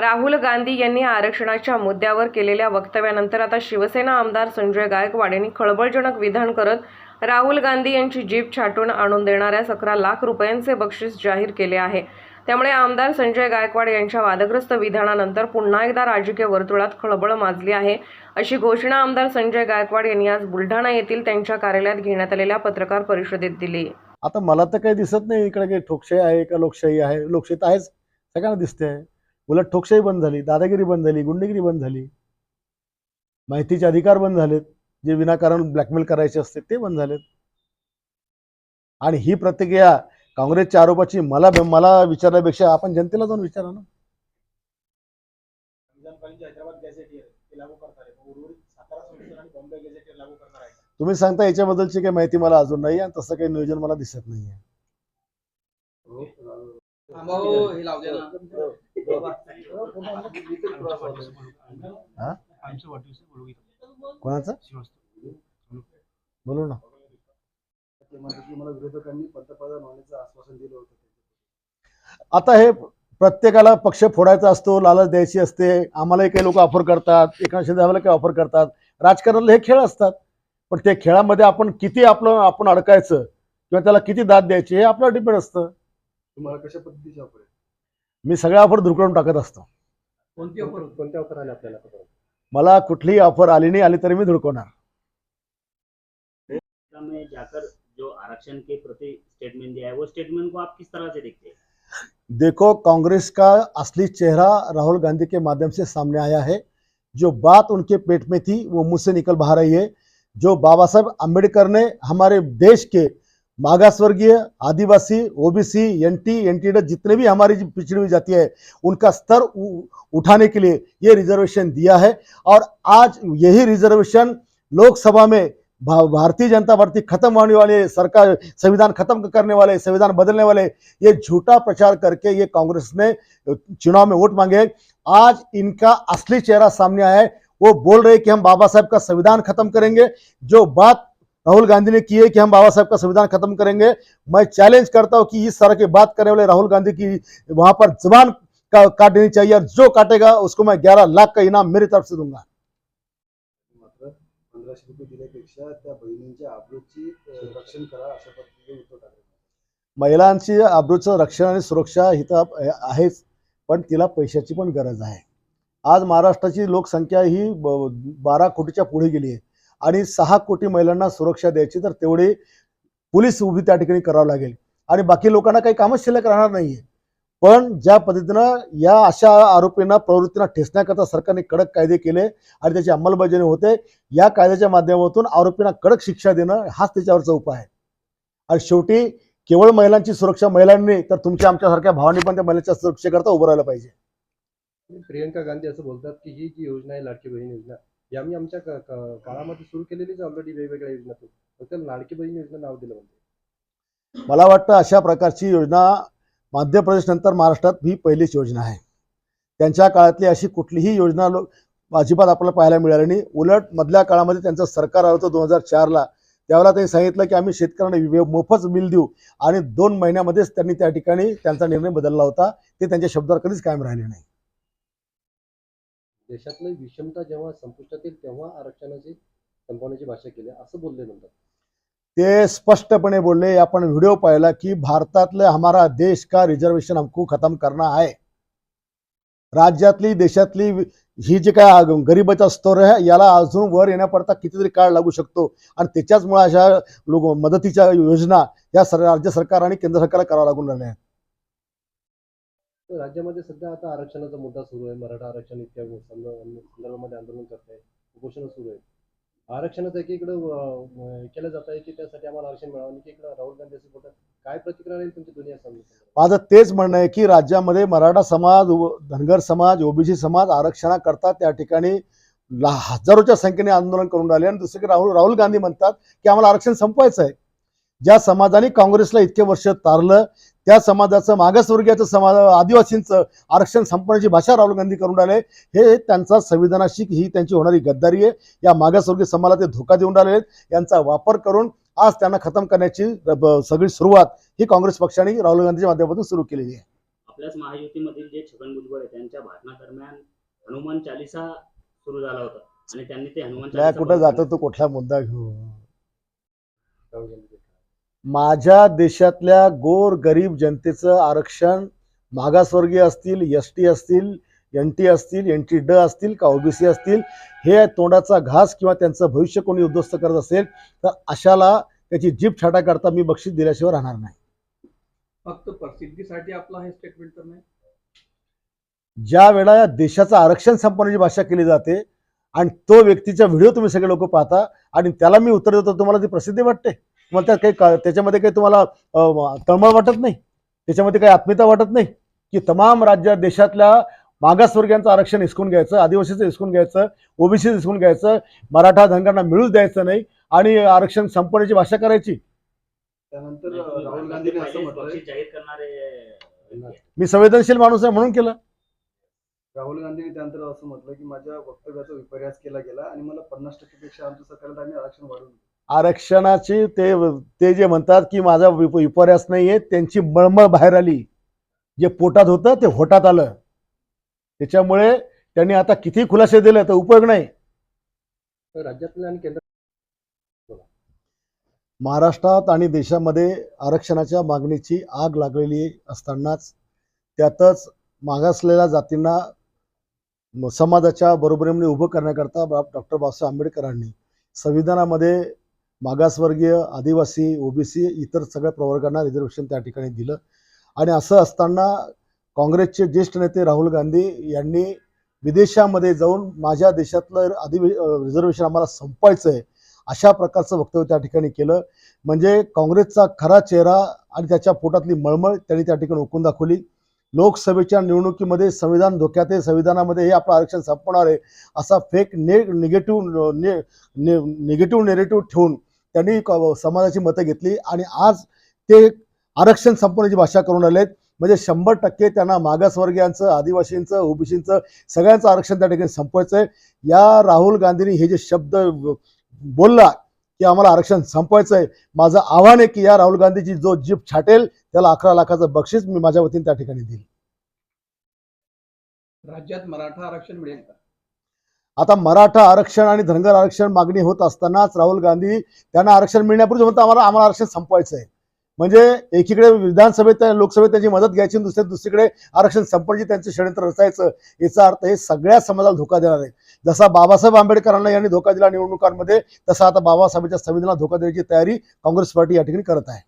राहुल गांधी यांनी आरक्षणाच्या मुद्द्यावर केलेल्या वक्तव्यानंतर आता शिवसेना आमदार संजय गायकवाड यांनी खळबळजनक विधान करत राहुल गांधी यांची जीप छाटून आणून देणाऱ्यास अकरा लाख रुपयांचे बक्षीस जाहीर केले आहे. त्यामुळे आमदार संजय गायकवाड यांच्या वादग्रस्त विधानानंतर पुन्हा एकदा राजकीय वर्तुळात खळबळ माजली आहे. अशी घोषणा आमदार संजय गायकवाड यांनी आज बुलढाणा येथील त्यांच्या कार्यालयात घेण्यात आलेल्या पत्रकार परिषदेत दिली. आता मला तर काही दिसत नाही इकडे काही ठोकशाही आहे का लोकशाही आहे? लोकशाही तर आहेच. सगळ्यांना दिसते. आहे उलट ठोकशाही बंद झाली दादागिरी बंद झाली गुंडेगिरी बंद झाली. माहितीचे अधिकार बंद झालेत जे विनाकारण ब्लॅकमेल करायचे असते ते बंद झालेत. आणि ही प्रतिक्रिया काँग्रेसच्या आरोपाची मला मला विचारल्यापेक्षा आपण जनतेला जाऊन विचारा ना? तुम्ही सांगता याच्याबद्दलची काही माहिती मला अजून नाही आणि तसं काही नियोजन मला दिसत नाही हे ना. हा? कोणाचं? बोलू ना. आता हे प्रत्येकाला पक्ष फोडायचा असतो लालच द्यायची असते आम्हालाही काही लोक ऑफर करतात एका आम्हाला काही ऑफर करतात. राजकारणाला हे खेळ असतात पण त्या खेळामध्ये आपण किती आपलं आपण अडकायचं किंवा त्याला किती दाद द्यायची हे आपल्यावर डिपेंड असतं. तुम्हाला कशा पद्धतीची ऑफ़र आहे? मी सगळ्या ऑफ़र धुरकळून टाकत असतो. कोणती ऑफ़र कोणत्या ऑफ़र आल्या आपल्याला मला कुठलीही ऑफ़र आली नाही आली तरी मी धुडकवणार में जाकर जो आरक्षण के प्रति स्टेटमेंट दिया है वो स्टेटमेंट को आप किस तरह से देखते हैं? देखो कांग्रेस का असली चेहरा राहुल गांधी के माध्यम से सामने आया है। जो बात उनके पेट में थी वो मुझसे निकल बाहर आई है। जो बाबा साहब अंबेडकर ने हमारे देश के मागासवर्गीय, आदिवासी, ओबीसी, एनटी एनटी जितने भी हमारी पिछड़ी हुई जाति है, उनका स्तर उठाने के लिए ये रिजर्वेशन दिया है। और आज यही रिजर्वेशन लोकसभा में भारतीय जनता पार्टी खत्म होने वाले, सरकार, संविधान खत्म करने वाले, संविधान बदलने वाले, ये झूठा प्रचार करके ये कांग्रेस ने चुनाव में वोट मांगे आज इनका असली चेहरा सामने आया है। वो बोल रहे कि हम बाबा साहब का संविधान खत्म करेंगे। जो बात राहुल गांधी ने की है कि हम बाबा साहब का संविधान खत्म करेंगे। मैं चैलेंज करता हूं कि इस तरह की बात करने वाले राहुल गांधी की वहां पर जबान का काट देनी चाहिए और जो काटेगा उसको मैं ग्यारह लाख का इनाम मेरी तरफ से दूंगा. महिलांची आबरूचं रक्षण आणि सुरक्षा हिथं आहेच पण तिला पैशाची पण गरज आहे. आज महाराष्ट्राची लोकसंख्या ही बारा कोटीच्या पुढे गेली आहे. आणि सहा कोटी महिलांना सुरक्षा द्यायची तर तेवढी पोलीस उभी त्या ठिकाणी करावं लागेल. आणि बाकी लोकांना काही कामच शिल्लक राहणार नाहीये. पण ज्या पद्धतीनं या अशा आरोपींना प्रवृत्तींना ठेचण्याकरता सरकारने कडक कायदे केले आणि त्याची अंमलबजावणी होते या कायद्याच्या माध्यमातून आरोपींना कडक शिक्षा देणं हाच त्याच्यावरचा उपाय आहे. आणि शेवटी केवळ महिलांची सुरक्षा महिलांनी तर तुमच्या आमच्यासारख्या भावांनी पण त्या महिलांच्या सुरक्षेकरता उभं राहिलं पाहिजे. प्रियंका गांधी असं बोलतात की ही जी योजना आहे लाडकी बहीण योजना हे आम्ही आमच्या काळामध्ये सुरू केलेलीच ऑलरेडी वेगवेगळ्या योजनातून फक्त लाडकी बहीण योजना नाव दिलं म्हणजे. मला वाटतं अशा प्रकारची योजना मध्य प्रदेश नंतर महाराष्ट्रात ही पहिलीच योजना आहे. त्यांच्या काळातली अशी कुठलीही योजना लो- अजिबात आपल्याला पाहायला मिळाली नाही. उलट मधल्या काळामध्ये त्यांचं सरकार आलं होतं दोन हजार चारला. त्यावेळेला त्यांनी सांगितलं की आम्ही शेतकऱ्यांना वे- मोफत बिल देऊ आणि दोन महिन्यामध्येच त्यांनी त्या ठिकाणी त्यांचा निर्णय बदलला होता. ते त्यांच्या शब्दावर कधीच कायम राहिले नाही. देशातली विषमता जेव्हा संपुष्टात येईल तेव्हा आरक्षणाची संपवण्याची भाषा केली. असं बोलले नंतर. ते स्पष्टपणे बोलले आपण व्हिडिओ पाहिला की भारतातले हमारा देश का रिझर्वेशन हमको खतम करना आहे राज्यातली देशातली ही जी काय गरिबाचा स्तर आहे याला अजून वर येण्याकरता कितीतरी काळ लागू शकतो. आणि त्याच्याचमुळे अशा लोक मदतीच्या योजना या सर राज्य सरकार आणि केंद्र सरकारला करावं लागून राहिल्या आहेत. राज्यामध्ये सध्या आता आरक्षणाचा मुद्दा सुरू आहे. मराठा आरक्षण इत्यादी संदर्भामध्ये आंदोलन करत आहे उपोषण सुरू आहे. आरक्षणाचं एकीकडे केलं जात आहे की त्यासाठी आम्हाला आरक्षण मिळावं आणि एकीकडे राहुल गांधी असं बोलतात. काय प्रतिक्रिया राहील तुमची दुनिया समोर माझं तेच म्हणणं आहे की राज्यामध्ये मराठा समाज धनगर समाज ओबीसी समाज आरक्षणाकरता त्या ठिकाणी हजारोच्या संख्येने आंदोलन करून राहिले. आणि दुसरीकडे राहुल राहुल गांधी म्हणतात की आम्हाला आरक्षण संपवायचं आहे. ज्या समाजाने काँग्रेसला इतके वर्ष तारलं त्या समाजाचं मागासवर्गीयाचं समाज आदिवासींचं आरक्षण संपवण्याची भाषा राहुल गांधी करून राहिले. हे त्यांचा संविधानाशी ही त्यांची होणारी गद्दारी आहे. या मागासवर्गीय समाजाला ते धोका देऊन राहिले आहेत. यांचा वापर करून आज त्यांना खतम करण्याची सगळी सुरुवात ही काँग्रेस पक्षाने राहुल गांधीच्या माध्यमातून सुरू केलेली आहे. आपल्याच महायुतीमधील जे छगन भुजबळ आहे त्यांच्या भाषणादरम्यान हनुमान चालिसा सुरू झाला होता. आणि त्यांनी ते हनुमान कुठं जातो. तो कुठला मुद्दा घेऊ? राहुल गांधी. माझ्या देशातल्या गोर गरीब जनतेचं आरक्षण मागासवर्गीय असतील एस टी असतील एन टी असतील एन टी ड असतील का ओबीसी असतील हे तोंडाचा घास किंवा त्यांचं भविष्य कोणी उद्ध्वस्त करत असेल तर अशाला त्याची जीप छाटा करता मी बक्षीस दिल्याशिवाय राहणार नाही. फक्त प्रसिद्धीसाठी आपला हे स्टेटमेंट तर नाही. ज्या वेळा या देशाचं आरक्षण संपवण्याची भाषा केली जाते आणि तो व्यक्तीचा व्हिडिओ तुम्ही सगळे लोक पाहता आणि त्याला मी उत्तर देतो तुम्हाला ती प्रसिद्धी वाटते. तुम्हाला त्यात काही का- त्याच्यामध्ये काही तुम्हाला तळमळ वाटत नाही? त्याच्यामध्ये काही आत्मीयता वाटत नाही? की तमाम राज्यात देशातल्या मागासवर्गीयांचं आरक्षण हिसकून घ्यायचं आदिवासीचं हिसकून घ्यायचं ओबीसी हिसकून घ्यायचं मराठा धनगरांना मिळूच द्यायचं नाही आणि आरक्षण संपवण्याची भाषा करायची? त्यानंतर राहुल गांधीने असं जाहीर करणारे मी संवेदनशील माणूस आहे म्हणून केलं. राहुल गांधींनी त्यानंतर असं म्हटलं की माझ्या वक्तव्याचा विपर्यास केला गेला आणि मला पन्नास टक्केपेक्षा आमच्या सरकारला आरक्षण वाढवून. आरक्षणाची ते ते जे म्हणतात की माझा विप विपर्यास नाहीये त्यांची मळमळ बाहेर आली. जे पोटात होतं ते होटात आलं. त्याच्यामुळे त्यांनी आता किती खुलासे दिले तर उपयोग नाही. राज्यातल्या आणि केंद्र महाराष्ट्रात आणि देशामध्ये आरक्षणाच्या मागणीची आग लागलेली असतानाच त्यातच मागासलेल्या जातींना समाजाच्या बरोबरीने उभं करण्याकरता डॉक्टर बाबासाहेब आंबेडकरांनी संविधानामध्ये मागासवर्गीय आदिवासी ओबीसी इतर सगळ्या प्रवर्गांना रिझर्वेशन त्या ठिकाणी दिलं. आणि असं असताना काँग्रेसचे ज्येष्ठ नेते राहुल गांधी यांनी विदेशामध्ये जाऊन माझ्या देशातलं अधिवे रिझर्वेशन आम्हाला संपवायचं आहे अशा प्रकारचं वक्तव्य त्या ठिकाणी केलं. म्हणजे काँग्रेसचा खरा चेहरा आणि त्याच्या पोटातली मळमळ त्यांनी त्या ठिकाणी ओकून दाखवली. लोकसभेच्या निवडणुकीमध्ये संविधान धोक्यात आहे संविधानामध्ये हे आपलं आरक्षण संपवणार आहे असा फेक ने निगेटिव्ह ने निगेटिव्ह नेरेटिव्ह ठेवून त्यांनी समाजाची मतं घेतली आणि आज ते आरक्षण संपवण्याची भाषा करून आलेत म्हणजे शंभर टक्के त्यांना मागासवर्गीयांचं आदिवासींचं ओबीसींचं सगळ्यांचं आरक्षण त्या ठिकाणी संपवायचं आहे या राहुल गांधींनी हे जे शब्द बोलला की आम्हाला आरक्षण संपवायचं आहे माझं आव्हान आहे की या राहुल गांधीची जो जीप छाटेल त्याला अकरा लाखाचं बक्षीस मी माझ्या वतीने त्या ठिकाणी देईल. राज्यात मराठा आरक्षण मिळेल का? आता मराठा आरक्षण आणि धनगर आरक्षण मागणी होत असतानाच राहुल गांधी त्यांना आरक्षण मिळण्यापूर्वी म्हणतात आम्हाला आम्हाला आरक्षण संपवायचं आहे म्हणजे एकीकडे विधानसभेत लोकसभेत त्यांची मदत घ्यायची आणि दुसऱ्या दुसरीकडे आरक्षण संपण्याची त्यांचं षडयंत्र रचायचं याचा अर्थ हे सगळ्या समाजाला धोका देणार आहे. जसा बाबासाहेब आंबेडकरांना यांनी धोका दिला निवडणुकांमध्ये तसा आता बाबासाहेबांच्या संविधानाला धोका देण्याची तयारी काँग्रेस पार्टी या ठिकाणी करत आहे.